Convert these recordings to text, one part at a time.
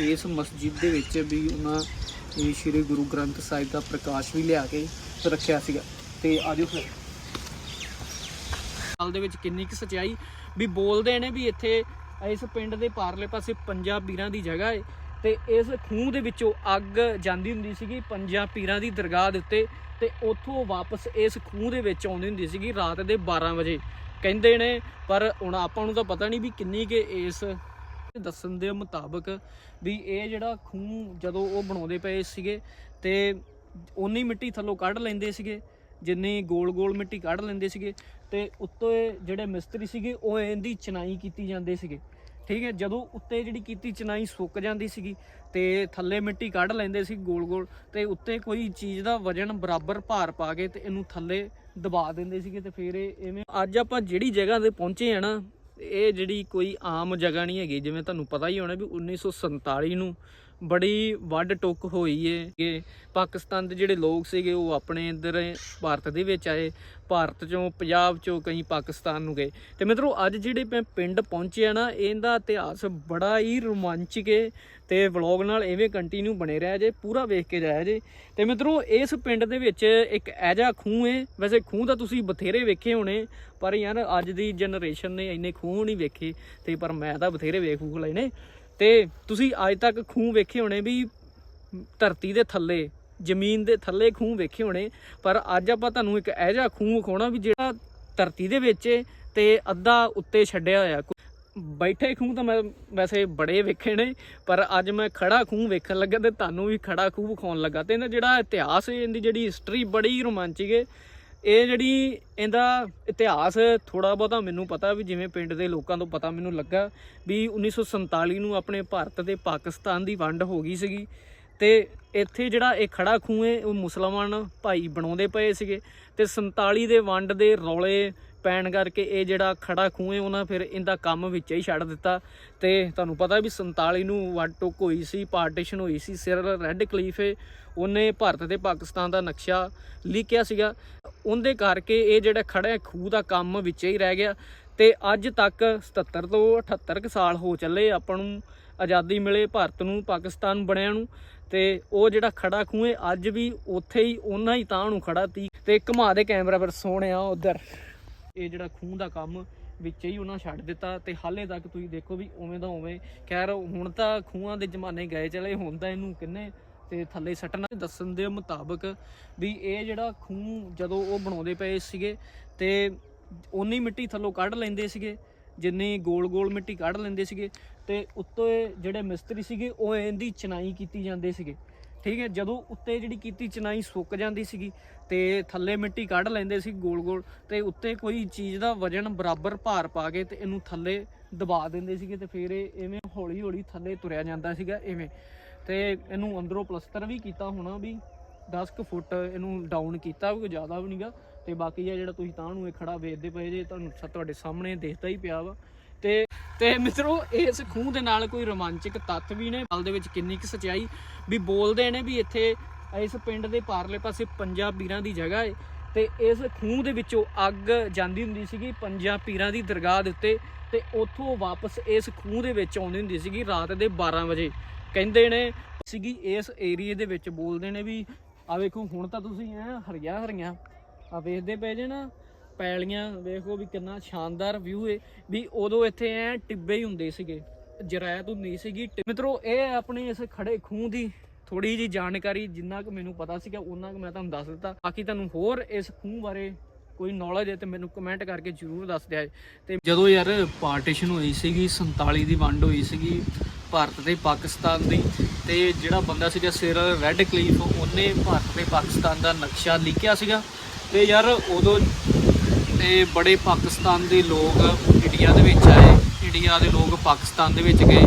ਇਸ ਮਸਜਿਦ ਦੇ ਵਿੱਚ ਵੀ ਉਹਨਾਂ ਇਹ ਸ੍ਰੀ ਗੁਰੂ ਗ੍ਰੰਥ ਸਾਹਿਬ ਦਾ ਪ੍ਰਕਾਸ਼ ਵੀ ਲਿਆ ਕੇ ਰੱਖਿਆ ਸੀਗਾ। ਤੇ ਆਜੋ ਫਿਰ। ਹਾਲ ਦੇ ਵਿੱਚ ਕਿੰਨੀ ਕੁ ਸਚਾਈ? ਵੀ ਬੋਲਦੇ ਨੇ ਵੀ ਇੱਥੇ ਇਸ ਪਿੰਡ ਦੇ ਪਾਰਲੇ ਪਾਸੇ ਪੰਜਾਂ ਪੀਰਾਂ ਦੀ ਜਗ੍ਹਾ ਹੈ ਤੇ ਇਸ ਖੂਹ ਦੇ ਵਿੱਚੋਂ ਅੱਗ ਜਾਂਦੀ ਹੁੰਦੀ ਸੀਗੀ ਪੰਜਾਂ ਪੀਰਾਂ ਦੀ ਦਰਗਾਹ ਦੇ ਉੱਤੇ ਤੇ ਉੱਥੋਂ ਵਾਪਸ ਇਸ ਖੂਹ ਦੇ ਵਿੱਚ ਆਉਂਦੀ ਹੁੰਦੀ ਸੀਗੀ ਰਾਤ ਦੇ 12 ਵਜੇ। ਕਹਿੰਦੇ ਨੇ, ਪਰ ਹੁਣ ਆਪਾਂ ਨੂੰ ਤਾਂ ਪਤਾ ਨਹੀਂ ਵੀ ਕਿੰਨੀ ਕਿ ਇਸ ਦੱਸਣ ਦੇ ਮੁਤਾਬਕ ਵੀ ਇਹ ਜਿਹੜਾ ਖੂਹ ਜਦੋਂ ਉਹ ਬਣਾਉਂਦੇ ਪਏ ਸੀਗੇ ਤੇ ਉਨੀ ਮਿੱਟੀ ਥੱਲੋਂ ਕੱਢ ਲੈਂਦੇ ਸੀਗੇ, ਜਿੰਨੀ ਗੋਲ-ਗੋਲ ਮਿੱਟੀ ਕੱਢ ਲੈਂਦੇ ਸੀਗੇ ਤੇ ਉੱਤੇ ਜਿਹੜੇ ਮਿਸਤਰੀ ਸੀਗੇ, ਉਹ ਇਹਦੀ ਚਨਾਈ ਕੀਤੀ ਜਾਂਦੇ ਸੀਗੇ। ਠੀਕ ਹੈ, ਜਦੋਂ ਉੱਤੇ ਜਿਹੜੀ ਕੀਤੀ ਚਨਾਈ ਸੁੱਕ ਜਾਂਦੀ ਸੀਗੀ ਤੇ ਥੱਲੇ ਮਿੱਟੀ ਕੱਢ ਲੈਂਦੇ ਸੀ ਗੋਲ-ਗੋਲ ਤੇ ਉੱਤੇ ਕੋਈ ਚੀਜ਼ ਦਾ ਵਜਨ ਬਰਾਬਰ ਭਾਰ ਪਾ ਕੇ ਤੇ ਇਹਨੂੰ ਥੱਲੇ ਦਬਾ ਦਿੰਦੇ ਸੀਗੇ ਤੇ ਫਿਰ ਇਹ ਐਵੇਂ ਅੱਜ ਆਪਾਂ ਜਿਹੜੀ ਜਗ੍ਹਾ ਤੇ ਪਹੁੰਚੇ ਆ ਨਾ ਇਹ ਜਿਹੜੀ ਕੋਈ ਆਮ ਜਗ੍ਹਾ ਨਹੀਂ ਹੈਗੀ, ਜਿਵੇਂ ਤੁਹਾਨੂੰ ਪਤਾ ਹੀ ਹੋਣਾ ਵੀ 1947 ਨੂੰ ਬੜੀ ਵੱਡ ਟੁੱਕ ਹੋਈ ਏ ਕਿ ਪਾਕਿਸਤਾਨ ਦੇ ਜਿਹੜੇ ਲੋਕ ਸੀਗੇ ਉਹ ਆਪਣੇ ਇੱਧਰ ਭਾਰਤ ਦੇ ਵਿੱਚ ਆਏ, ਭਾਰਤ ਚੋਂ, ਪੰਜਾਬ ਚੋਂ ਕਈ ਪਾਕਿਸਤਾਨ ਨੂੰ ਗਏ। ਤੇ ਮਿੱਤਰੋ, ਅੱਜ ਜਿਹੜੇ ਮੈਂ ਪਿੰਡ ਪਹੁੰਚੇ ਆ ਨਾ, ਇਹਦਾ ਇਤਿਹਾਸ ਬੜਾ ਹੀ ਰੋਮਾਂਚਕ ਏ ਤੇ ਵਲੌਗ ਨਾਲ ਐਵੇਂ ਕੰਟੀਨਿਊ ਬਣੇ ਰਹਿ ਜੇ, ਪੂਰਾ ਵੇਖ ਕੇ ਜਾਇਆ ਜੇ। ਤੇ ਮਿੱਤਰੋ, ਇਸ ਪਿੰਡ ਦੇ ਵਿੱਚ ਇੱਕ ਐਜਾ ਖੂਹ ਏ, ਵੈਸੇ ਖੂਹ ਤਾਂ ਤੁਸੀਂ ਬਥੇਰੇ ਵੇਖੇ ਹੋਣੇ, ਪਰ ਯਾਰ ਅੱਜ ਦੀ ਜਨਰੇਸ਼ਨ ਨੇ ਇੰਨੇ ਖੂਹ ਨਹੀਂ ਵੇਖੇ, ਤੇ ਪਰ ਮੈਂ ਤਾਂ ਬਥੇਰੇ ਵੇਖ ਖੂਹ ਲਏ ਨੇ। ਤੇ ਤੁਸੀਂ ਅੱਜ ਤੱਕ ਖੂਹ ਵੇਖੇ ਹੋਣੇ ਵੀ ਧਰਤੀ ਦੇ ਥੱਲੇ, ਜ਼ਮੀਨ ਦੇ ਥੱਲੇ ਖੂਹ ਵੇਖੇ ਹੋਣੇ, ਪਰ ਅੱਜ ਆਪਾਂ ਤੁਹਾਨੂੰ ਇੱਕ ਇਹੋ ਜਿਹਾ ਖੂਹ ਵਿਖਾਉਣਾ ਵੀ ਜਿਹੜਾ ਧਰਤੀ ਦੇ ਵਿੱਚ ਏ ਤੇ ਅੱਧਾ ਉੱਤੇ ਛੱਡਿਆ ਹੋਇਆ। ਬੈਠੇ ਖੂਹ ਤਾਂ ਮੈਂ ਵੈਸੇ ਬੜੇ ਵੇਖੇ ਨੇ, ਪਰ ਅੱਜ ਮੈਂ ਖੜਾ ਖੂਹ ਵੇਖਣ ਲੱਗਾ ਤੇ ਤੁਹਾਨੂੰ ਵੀ ਖੜਾ ਖੂਹ ਵਿਖਾਉਣ ਲੱਗਾ ਤੇ ਇਹਦਾ ਜਿਹੜਾ ਇਤਿਹਾਸ ਹੈ ਇਹਦੀ ਜਿਹੜੀ ਹਿਸਟਰੀ ਬੜੀ ਰੋਮਾਂਚਿਕ ਹੈ ਇਹ ਜਿਹੜੀ ਇਹਦਾ ਇਤਿਹਾਸ ਥੋੜਾ ਬਹੁਤਾ ਮੈਨੂੰ ਪਤਾ ਵੀ ਜਿਵੇਂ ਪਿੰਡ ਦੇ ਲੋਕਾਂ ਤੋਂ ਪਤਾ ਮੈਨੂੰ ਲੱਗਾ ਵੀ 1947 ਨੂੰ ਆਪਣੇ ਭਾਰਤ ਤੇ ਪਾਕਿਸਤਾਨ ਦੀ ਵੰਡ ਹੋ ਗਈ ਸੀਗੀ ਤੇ ਇੱਥੇ ਜਿਹੜਾ ਇਹ ਖੜਾ ਖੂਹ ਹੈ, ਉਹ ਮੁਸਲਮਾਨ ਭਾਈ ਬਣਾਉਂਦੇ ਪਏ ਸੀਗੇ ਤੇ 47 ਦੇ ਵੰਡ ਦੇ ਰੌਲੇ ਪੈਣ ਕਰਕੇ ਇਹ ਜਿਹੜਾ ਖੜਾ ਖੂਹ ਹੈ, ਉਹਨਾਂ ਫਿਰ ਇਹਦਾ ਕੰਮ ਵਿੱਚ ਹੀ ਛੱਡ ਦਿੱਤਾ। ਤੇ ਤੁਹਾਨੂੰ ਪਤਾ ਵੀ 47 ਨੂੰ ਵੰਡ ਟੁੱਕ ਹੋਈ ਸੀ, ਪਾਰਟੀਸ਼ਨ ਹੋਈ ਸੀ, ਸਿਰ ਰੈੱਡ ਕਲੀਫੇ ਉਹਨੇ ਭਾਰਤ ਤੇ ਪਾਕਿਸਤਾਨ ਦਾ ਨਕਸ਼ਾ ਲਿਖਿਆ ਸੀਗਾ। ਉਹਦੇ ਕਰਕੇ ਇਹ ਜਿਹੜਾ ਖੜਾ ਖੂਹ ਦਾ ਕੰਮ ਵਿੱਚ ਹੀ ਰਹਿ ਗਿਆ। ਤੇ ਅੱਜ ਤੱਕ 77 ਤੋਂ 78 ਕੁ ਸਾਲ ਹੋ ਚੱਲੇ ਆਪਾਂ ਨੂੰ ਆਜ਼ਾਦੀ ਮਿਲੇ ਭਾਰਤ ਨੂੰ, ਪਾਕਿਸਤਾਨ ਬਣਿਆ ਨੂੰ। ਤੇ ਉਹ ਜਿਹੜਾ ਖੜਾ ਖੂਹ ਹੈ, ਅੱਜ ਵੀ ਉੱਥੇ ਹੀ ਉਹਨਾਂ ਹੀ ਤਾਂ ਨੂੰ ਖੜਾ ਤੀ ਤੇ ਘੁਮਾ ਦੇ ਕੈਮਰਾ ਪਰ ਸੋਹਣਿਆ ਉਧਰ। ਇਹ ਜਿਹੜਾ ਖੂਹ ਦਾ ਕੰਮ ਵਿੱਚ ਹੀ ਉਹਨਾਂ ਛੱਡ ਦਿੱਤਾ ਤੇ ਹਾਲੇ ਤੱਕ ਤੁਸੀਂ ਦੇਖੋ ਵੀ ਉਵੇਂ ਦਾ ਉਵੇਂ। ਖੈਰ, ਹੁਣ ਤਾਂ ਖੂਹਾਂ ਦੇ ਜ਼ਮਾਨੇ ਗਏ ਚਲੇ, ਹੁਣ ਤਾਂ ਇਹਨੂੰ ਕਿੰਨੇ ਤੇ ਥੱਲੇ ਸੱਟਣਾ। ਦੱਸਣ ਦੇ ਮੁਤਾਬਕ ਵੀ ਇਹ ਜਿਹੜਾ ਖੂਹ ਜਦੋਂ ਉਹ ਬਣਾਉਂਦੇ ਪਏ ਸੀਗੇ ਤੇ ਉਨੀ ਮਿੱਟੀ ਥੱਲੋਂ ਕੱਢ ਲੈਂਦੇ ਸੀਗੇ, ਜਿੰਨੀ ਗੋਲ-ਗੋਲ ਮਿੱਟੀ ਕੱਢ ਲੈਂਦੇ ਸੀਗੇ ਤੇ ਉੱਤੇ ਜਿਹੜੇ ਮਿਸਤਰੀ ਸੀਗੇ, ਉਹ ਇਹਦੀ ਚਨਾਈ ਕੀਤੀ ਜਾਂਦੇ ਸੀਗੇ। ਠੀਕ ਹੈ, ਜਦੋਂ ਉੱਤੇ ਜਿਹੜੀ ਕੀਤੀ ਚਨਾਈ ਸੁੱਕ ਜਾਂਦੀ ਸੀਗੀ ਤੇ ਥੱਲੇ ਮਿੱਟੀ ਕੱਢ ਲੈਂਦੇ ਸੀ ਗੋਲ-ਗੋਲ ਤੇ ਉੱਤੇ ਕੋਈ ਚੀਜ਼ ਦਾ ਵਜਨ ਬਰਾਬਰ ਭਾਰ ਪਾ ਕੇ ਤੇ ਇਹਨੂੰ ਥੱਲੇ ਦਬਾ ਦਿੰਦੇ ਸੀਗੇ ਤੇ ਫਿਰ ਇਹ ਐਵੇਂ ਹੌਲੀ-ਹੌਲੀ ਥੱਲੇ ਤੁਰਿਆ ਜਾਂਦਾ ਸੀਗਾ ਐਵੇਂ। ਤੇ ਇਹਨੂੰ ਅੰਦਰੋਂ ਪਲਸਤਰ ਵੀ ਕੀਤਾ ਹੋਣਾ ਵੀ 10 ਕੁ ਫੁੱਟ ਇਹਨੂੰ ਡਾਊਨ ਕੀਤਾ ਵੀ ਕੋਈ ਜ਼ਿਆਦਾ ਵੀ ਨਹੀਂਗਾ ਤੇ ਬਾਕੀ ਇਹ ਜਿਹੜਾ ਤੁਸੀਂ ਤਾਂ ਨੂੰ ਇਹ ਖੜਾ ਵੇਚਦੇ ਪਏ ਜੇ, ਤੁਹਾਨੂੰ ਤੁਹਾਡੇ ਸਾਹਮਣੇ ਦੇਖਦਾ ਹੀ ਪਿਆ ਵਾ। ਤੇ ਤੇ ਮਿੱਤਰੋ, ਇਸ ਖੂਹ ਦੇ ਨਾਲ ਕੋਈ ਰੋਮਾਂਚਕ ਤੱਤ ਵੀ ਨੇ। ਹਾਲ ਦੇ ਵਿੱਚ ਕਿੰਨੀ ਕੁ ਸਚਾਈ ਵੀ ਬੋਲਦੇ ਨੇ ਵੀ ਇੱਥੇ ਇਸ ਪਿੰਡ ਦੇ ਪਾਰਲੇ ਪਾਸੇ ਪੰਜਾਂ ਪੀਰਾਂ ਦੀ ਜਗ੍ਹਾ ਏ। ਤੇ ਇਸ ਖੂਹ ਦੇ ਵਿੱਚੋਂ ਅੱਗ ਜਾਂਦੀ ਹੁੰਦੀ ਸੀਗੀ ਪੰਜਾਂ ਪੀਰਾਂ ਦੀ ਦਰਗਾਹ ਦੇ ਉੱਤੇ ਤੇ ਉੱਥੋਂ ਵਾਪਸ ਇਸ ਖੂਹ ਦੇ ਵਿੱਚ ਆਉਂਦੀ ਹੁੰਦੀ ਸੀਗੀ ਰਾਤ ਦੇ 12 ਵਜੇ। ਕਹਿੰਦੇ ਨੇ ਸੀਗੀ ਇਸ ਏਰੀਏ ਦੇ ਵਿੱਚ ਬੋਲਦੇ ਨੇ ਵੀ ਆ ਵੇਖੋ, ਹੁਣ ਤਾਂ ਤੁਸੀਂ ਐ ਹਰੀਆਂ ਹਰੀਆਂ ਆ ਵੇਖਦੇ ਪਏ ਜੇ ਨਾ ਪੈਲੀਆਂ, ਵੇਖੋ ਵੀ ਕਿੰਨਾ ਸ਼ਾਨਦਾਰ ਵਿਊ ਹੈ ਵੀ ਉਦੋਂ ਇੱਥੇ ਐ ਟਿੱਬੇ ਹੀ ਹੁੰਦੇ ਸੀਗੇ। ਜਰਾਇਤ ਹੁੰਦੀ ਸੀਗੀ, ਟਿ- ਮਿੱਤਰੋ, ਇਹ ਆਪਣੇ ਇਸ ਖੜੇ ਖੂਹ ਦੀ ਥੋੜੀ ਜੀ ਜਾਣਕਾਰੀ ਜਿੰਨਾ ਕੁ ਮੈਨੂੰ ਪਤਾ ਸੀਗਾ ਉਹਨਾਂ ਕੁ ਮੈਂ ਤੁਹਾਨੂੰ ਦੱਸ ਦਿੱਤਾ। ਬਾਕੀ ਤੁਹਾਨੂੰ ਹੋਰ ਇਸ ਖੂਹ ਬਾਰੇ ਕੋਈ ਨੌਲੇਜ ਹੈ ਤੇ ਮੈਨੂੰ ਕਮੈਂਟ ਕਰਕੇ ਜਰੂਰ ਦੱਸ ਦਿਆ ਜੇ। ਤੇ ਜਦੋਂ ਯਾਰ ਪਾਰਟੀਸ਼ਨ ਹੋਈ ਸੀਗੀ 47 ਦੀ ਵੰਡ ਹੋਈ ਸੀਗੀ ਭਾਰਤ ਤੇ ਪਾਕਿਸਤਾਨ ਦੀ, ਤੇ ਜਿਹੜਾ ਬੰਦਾ ਸੀਗਾ ਸਿਰ ਰੈੱਡ ਕਲੀਫ ਉਹਨੇ ਭਾਰਤ ਤੇ ਪਾਕਿਸਤਾਨ ਦਾ ਨਕਸ਼ਾ ਲਿਖਿਆ ਸੀਗਾ। ਤੇ ਯਾਰ ਉਦੋਂ ਤੇ ਬੜੇ ਪਾਕਿਸਤਾਨ ਦੇ ਲੋਕ ਇੰਡੀਆ ਦੇ ਵਿੱਚ ਆਏ। ਇੰਡੀਆ ਦੇ ਲੋਕ ਪਾਕਿਸਤਾਨ ਦੇ ਵਿੱਚ ਗਏ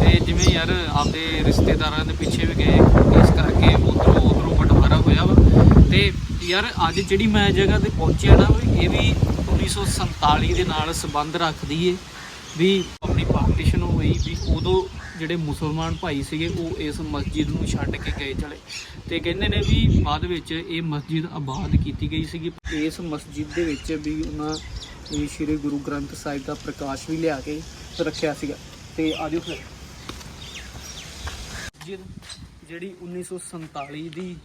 ਤੇ ਜਿਵੇਂ ਯਾਰ ਆਪਦੇ ਰਿਸ਼ਤੇਦਾਰਾਂ ਦੇ ਪਿੱਛੇ ਵੀ ਗਏ। ਇਸ ਕਰਕੇ ਉਧਰੋਂ ਉਧਰੋਂ ਬਟਵਾਰਾ ਹੋਇਆ ਵਾ। ਤੇ ਯਾਰ ਅੱਜ ਜਿਹੜੀ ਮੈਂ ਜਗ੍ਹਾ ਤੇ ਪਹੁੰਚਿਆ ਨਾ ਵੀ ਇਹ ਵੀ 1947 ਦੇ ਨਾਲ ਸੰਬੰਧ ਰੱਖਦੀ ਏ ਵੀ ਆਪਣੀ ਪਾਰਟੀਸ਼ਨ ਹੋਈ ਵੀ ਉਦੋਂ ਜਿਹੜੇ ਮੁਸਲਮਾਨ ਭਾਈ ਸੀਗੇ, ਉਹ ਇਸ ਮਸਜਿਦ ਨੂੰ ਛੱਡ ਕੇ ਗਏ ਚਲੇ। ਤੇ ਕਹਿੰਦੇ ਨੇ ਵੀ ਬਾਅਦ ਵਿੱਚ ਇਹ ਮਸਜਿਦ ਆਬਾਦ ਕੀਤੀ ਗਈ ਸੀਗੀ। ਇਸ ਮਸਜਿਦ ਦੇ ਵਿੱਚ ਵੀ ਉਹਨਾਂ ਸ੍ਰੀ ਗੁਰੂ ਗ੍ਰੰਥ ਸਾਹਿਬ ਦਾ ਪ੍ਰਕਾਸ਼ ਵੀ ਲਿਆ ਕੇ ਰੱਖਿਆ ਸੀਗਾ। ਤੇ ਆਜੋ ਫਿਰ। ਮਸਜਿਦ ਜਿਹੜੀ 1947 ਦੀ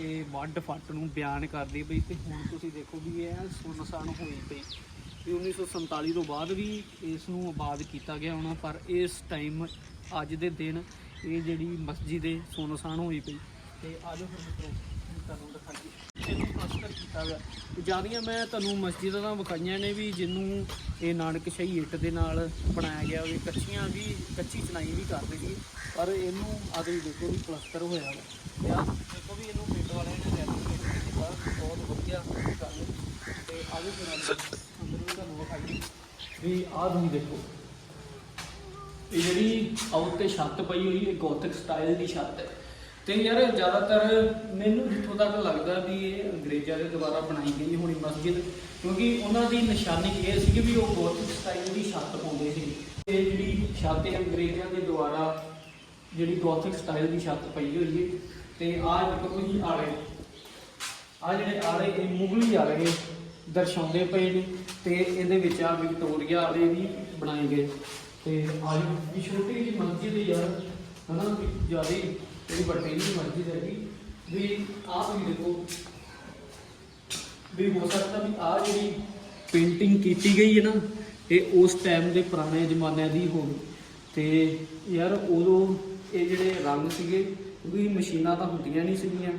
ਇਹ ਵੱਡ ਫੱਟ ਨੂੰ ਬਿਆਨ ਕਰਦੀ ਪਈ ਤੇ ਹੁਣ ਤੁਸੀਂ ਦੇਖੋ ਵੀ ਇਹ ਸੁੰਨਸਾਨ ਹੋਈ ਪਈ। ਵੀ 1947 ਤੋਂ ਬਾਅਦ ਵੀ ਇਸ ਨੂੰ ਆਬਾਦ ਕੀਤਾ ਗਿਆ ਹੋਣਾ, ਪਰ ਇਸ ਟਾਈਮ ਅੱਜ ਦੇ ਦਿਨ ਇਹ ਜਿਹੜੀ ਮਸਜਿਦ ਹੈ ਸੁੰਨਸਾਨ ਹੋਈ ਪਈ। ਤੇ ਅੱਜ ਫਿਰ ਮਿੱਤਰੋ ਤੁਹਾਨੂੰ ਦਿਖਾਈਏ। ਇਹਨੂੰ ਪਲਸਟਰ ਕੀਤਾ ਗਿਆ ਜਿਆਦੀਆਂ ਮੈਂ ਤੁਹਾਨੂੰ ਮਸਜਿਦਾਂ ਤਾਂ ਵਿਖਾਈਆਂ ਨੇ ਵੀ ਜਿਹਨੂੰ ਇਹ ਨਾਨਕ ਸ਼ਾਹੀ ਇੱਟ ਦੇ ਨਾਲ ਬਣਾਇਆ ਗਿਆ ਵੀ ਕੱਚੀਆਂ ਵੀ, ਕੱਚੀ ਚਨਾਈ ਵੀ ਕਰਦੇ ਸੀ ਪਰ ਇਹਨੂੰ ਆ ਦੇਖੋ ਵੀ ਪਲਸਟਰ ਹੋਇਆ ਵਾ ਤੇ ਆਹ ਦੇਖੋ ਵੀ ਇਹਨੂੰ ਪਿੰਡ ਵਾਲਿਆਂ ਨੇ ਰੈਨੋਵੇਟ ਕੀਤਾ। ਬਹੁਤ ਵਧੀਆ ਗੱਲ ਹੈ। ਤੇ ਆਗੇ ਫਿਰ ਅੰਦਰ ਵੀ ਆਹ ਤੁਸੀਂ ਦੇਖੋ। ਇਹ ਜਿਹੜੀ ਆਊਟ ਤੇ ਛੱਤ ਪਈ ਹੋਈ, ਇਹ ਗੋਥਿਕ ਸਟਾਈਲ ਦੀ ਛੱਤ ਹੈ। ਤੇ ਯਾਰ ਜ਼ਿਆਦਾਤਰ ਮੈਨੂੰ ਜਿੱਥੋਂ ਤੱਕ ਲੱਗਦਾ ਵੀ ਇਹ ਅੰਗਰੇਜ਼ਾਂ ਦੇ ਦੁਆਰਾ ਬਣਾਈ ਗਈ ਹੋਣੀ ਮਸਜਿਦ, ਕਿਉਂਕਿ ਉਹਨਾਂ ਦੀ ਨਿਸ਼ਾਨੀ ਇਹ ਸੀ ਕਿ ਵੀ ਉਹ ਗੋਥਿਕ ਸਟਾਈਲ ਦੀ ਛੱਤ ਪਾਉਂਦੇ ਸੀ। ਤੇ ਜਿਹੜੀ ਛੱਤ ਹੈ, ਅੰਗਰੇਜ਼ਾਂ ਦੇ ਦੁਆਰਾ ਜਿਹੜੀ ਗੋਥਿਕ ਸਟਾਈਲ ਦੀ ਛੱਤ ਪਈ ਹੋਈ ਹੈ। ਤੇ ਆਹ ਦੇਖੋ ਤੁਸੀਂ ਆਲੇ। ਆ ਜਿਹੜੇ ਆਲੇ, ਇਹ ਮੁਗਲੀ ਆਲੇ ਦਰਸਾਉਂਦੇ ਪਏ ਨੇ ਤੇ ਇਹਦੇ ਵਿੱਚ ਆ ਵਿਕਟੋਰੀਆ ਵਾਲੇ ਵੀ ਬਣਾਏ ਗਏ। ਤੇ ਆ ਵੀ ਛੋਟੀ ਜਿਹੀ ਮਸਜਿਦ ਹੈ ਯਾਰ, ਹਨਾ ਵੀ ਜ਼ਿਆਦਾ ਜਿਹੜੀ ਵੱਡੀ ਜਿਹੀ ਮਸਜਿਦ ਹੈਗੀ, ਵੀ ਆਹ ਵੀ ਦੇਖੋ, ਵੀ ਹੋ ਸਕਦਾ ਵੀ ਆ ਜਿਹੜੀ ਪੇਂਟਿੰਗ ਕੀਤੀ ਗਈ ਹੈ ਨਾ, ਇਹ ਉਸ ਟਾਈਮ ਦੇ ਪੁਰਾਣੇ ਜ਼ਮਾਨਿਆਂ ਦੀ ਹੋਵੇ। ਤੇ ਯਾਰ ਉਦੋਂ ਇਹ ਜਿਹੜੇ ਰੰਗ ਸੀਗੇ, ਕਿਉਂਕਿ ਮਸ਼ੀਨਾਂ ਤਾਂ ਹੁੰਦੀਆਂ ਨਹੀਂ ਸੀਗੀਆਂ,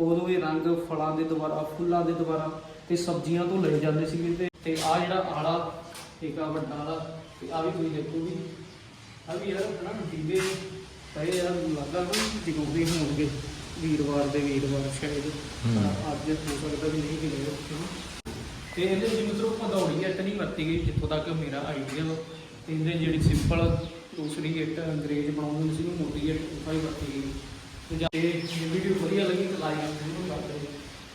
ਉਦੋਂ ਇਹ ਰੰਗ ਫਲਾਂ ਦੇ ਦੁਆਰਾ, ਫੁੱਲਾਂ ਦੇ ਦੁਆਰਾ ਤੇ ਸਬਜ਼ੀਆਂ ਤੋਂ ਲਏ ਜਾਂਦੇ ਸੀਗੇ ਤੇ ਤੇ ਆ ਜਿਹੜਾ ਆਲਾ ਇੱਕ ਆ ਵੱਡਾ ਆਲਾ ਤੇ ਆ ਵੀ ਤੁਸੀਂ ਦੇਖੋ ਵੀ ਆ ਵੀ ਯਾਰ ਹਨਾ ਦੀਵੇ ਪਏ ਯਾਰ ਲੱਗਦਾ ਨਾ ਜਗਾਉਂਦੇ ਹੋਣਗੇ ਵੀਰਵਾਰ ਦੇ ਵੀਰਵਾਰ ਸ਼ਾਇਦ। ਅੱਜ ਹੋ ਸਕਦਾ ਵੀ ਨਹੀਂ ਕਿਲੇ ਤੇ ਇਹਦੇ ਵਿੱਚ ਮਤਲਬ ਭਦੌੜੀ ਇੱਟ ਨਹੀਂ ਵਰਤੀ ਗਈ ਜਿੱਥੋਂ ਤੱਕ ਮੇਰਾ ਆਈਡੀਆ ਵਾ। ਤੇ ਇਹਦੇ ਜਿਹੜੀ ਸਿੰਪਲ ਦੂਸਰੀ ਇੱਟ ਅੰਗਰੇਜ਼ ਬਣਾਉਂਦੇ ਸੀ ਉਹ ਮੋਟੀ ਇੱਟ ਉਹ ਹੀ ਵਰਤੀ ਗਈ। ਤੇ ਜੇ ਇਹ ਵੀਡੀਓ ਵਧੀਆ ਲੱਗੀ ਤਾਂ ਲਾਈਕ ਜ਼ਰੂਰ ਕਰ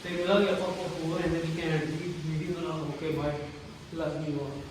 ਤੇ ਮਿਲਾਂਗੇ ਆਪਾਂ ਕੋਈ ਹੋਰ ਐਵੇਂ ਦੀ ਘੈਂਟ ਦੀ ਵੀਡੀਓ ਨਾਲ okay bye love you all